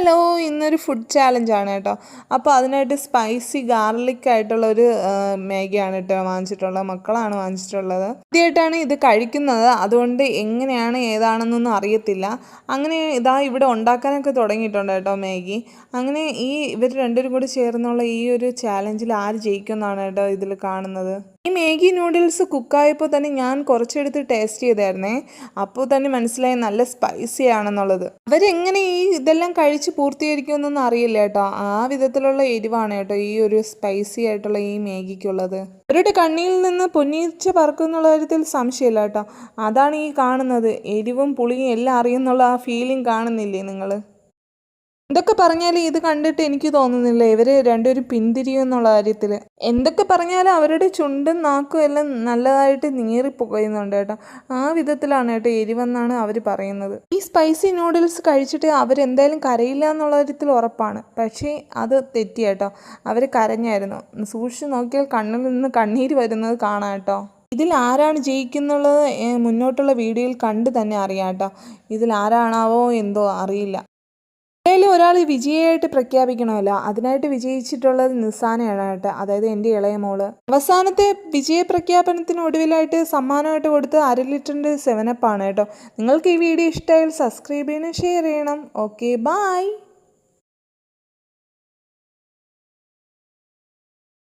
Hello ഇന്നൊരു food ചാലഞ്ചാണ് കേട്ടോ. അപ്പോൾ അതിനായിട്ട് സ്പൈസി ഗാർലിക് ആയിട്ടുള്ള ഒരു മാഗിയാണ് കേട്ടോ വാങ്ങിച്ചിട്ടുള്ളത്. മക്കളാണ് വാങ്ങിച്ചിട്ടുള്ളത്. ആദ്യമായിട്ടാണ് ഇത് കഴിക്കുന്നത്. അതുകൊണ്ട് എങ്ങനെയാണ് ഏതാണെന്നൊന്നും അറിയത്തില്ല. അങ്ങനെ ഇതാ ഇവിടെ ഉണ്ടാക്കാനൊക്കെ തുടങ്ങിയിട്ടുണ്ട് കേട്ടോ മാഗി. അങ്ങനെ ഈ ഇവർ രണ്ടുപേരും കൂടി ചേർന്നുള്ള ഈ ഒരു ചാലഞ്ചിൽ ആര് ജയിക്കുമെന്നാണ് കേട്ടോ ഇതിൽ കാണുന്നത്. ഈ മാഗി നൂഡിൽസ് കുക്കായപ്പോൾ തന്നെ ഞാൻ കുറച്ചെടുത്ത് ടേസ്റ്റ് ചെയ്തായിരുന്നേ. അപ്പോൾ തന്നെ മനസ്സിലായി നല്ല സ്പൈസി ആണെന്നുള്ളത്. അവരെങ്ങനെ ഈ ഇതെല്ലാം കഴിച്ച് പൂർത്തീകരിക്കുമെന്നൊന്നും അറിയില്ല കേട്ടോ. ആ വിധത്തിലുള്ള എരിവാണ് കേട്ടോ ഈ ഒരു സ്പൈസി ആയിട്ടുള്ള ഈ മാഗിക്കുള്ളത്. അവരുടെ കണ്ണിയിൽ നിന്ന് പൊന്നീച്ച പറക്കും എന്നുള്ള കാര്യത്തിൽ സംശയമില്ല കേട്ടോ. അതാണ് ഈ കാണുന്നത്. എരിവും പുളിയും എല്ലാം അറിയുന്നുള്ള ആ ഫീലിംഗ് കാണുന്നില്ലേ നിങ്ങൾ? എന്തൊക്കെ പറഞ്ഞാലും ഇത് കണ്ടിട്ട് എനിക്ക് തോന്നുന്നില്ല. ഇവർ രണ്ടുപേരും പിന്തിരിയും എന്നുള്ള കാര്യത്തിൽ എന്തൊക്കെ പറഞ്ഞാലും അവരുടെ ചുണ്ടും നാക്കും എല്ലാം നല്ലതായിട്ട് നീറിപ്പോകുന്നുണ്ട് കേട്ടോ. ആ വിധത്തിലാണ് കേട്ടോ എരിവെന്നാണ് അവർ പറയുന്നത്. ഈ സ്പൈസി നൂഡിൽസ് കഴിച്ചിട്ട് അവരെന്തായാലും കരയില്ല എന്നുള്ള കാര്യത്തിൽ ഉറപ്പാണ്. പക്ഷേ അത് തെറ്റി കേട്ടോ. അവർ കരഞ്ഞായിരുന്നു. സൂക്ഷിച്ച് നോക്കിയാൽ കണ്ണിൽ നിന്ന് കണ്ണീര് വരുന്നത് കാണാം കേട്ടോ. ഇതിൽ ആരാണ് ജയിക്കുന്നുള്ളത് മുന്നോട്ടുള്ള വീഡിയോയിൽ കണ്ട് തന്നെ അറിയാം കേട്ടോ. ഇതിൽ ആരാണാവോ എന്തോ അറിയില്ല. എന്തായാലും ഒരാൾ വിജയമായിട്ട് പ്രഖ്യാപിക്കണമല്ലോ. അതിനായിട്ട് വിജയിച്ചിട്ടുള്ളത് നിസാനയാണ് കേട്ടോ. അതായത് എന്റെ ഇളയ മോൾ. അവസാനത്തെ വിജയ പ്രഖ്യാപനത്തിന് ഒടുവിലായിട്ട് സമ്മാനമായിട്ട് കൊടുത്ത് അര ലിറ്ററിന്റെ സെവനപ്പാണ് കേട്ടോ. നിങ്ങൾക്ക് ഈ വീഡിയോ ഇഷ്ടമായാൽ സബ്സ്ക്രൈബ് ചെയ്യണം ഷെയർ ചെയ്യണം. Okay bye